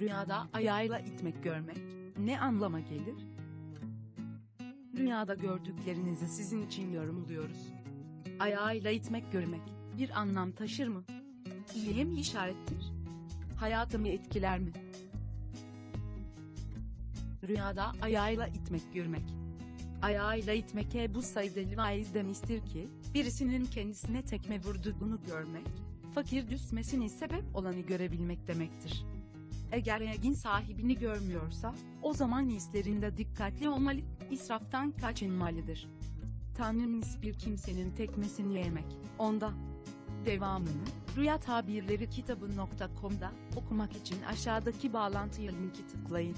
Rüyada ayağıyla itmek görmek ne anlama gelir? Rüyada gördüklerinizi sizin için yorumluyoruz. Ayağıyla itmek görmek bir anlam taşır mı? İyiye mi işarettir? Hayatımı etkiler mi? Rüyada ayağıyla itmek görmek. Ayağıyla itmek Ebu Said el-Vaiz demiştir ki, birisinin kendisine tekme vurduğunu görmek, fakir düşmesine sebep olanı görebilmek demektir. Eğer egin sahibini görmüyorsa, o zaman hislerinde dikkatli olmalı, israftan kaçınmalıdır. Tanrımız bir kimsenin tekmesini yemek, onda. Devamını, Rüya Tabirleri kitabı.com'da okumak için aşağıdaki bağlantıya linki tıklayın.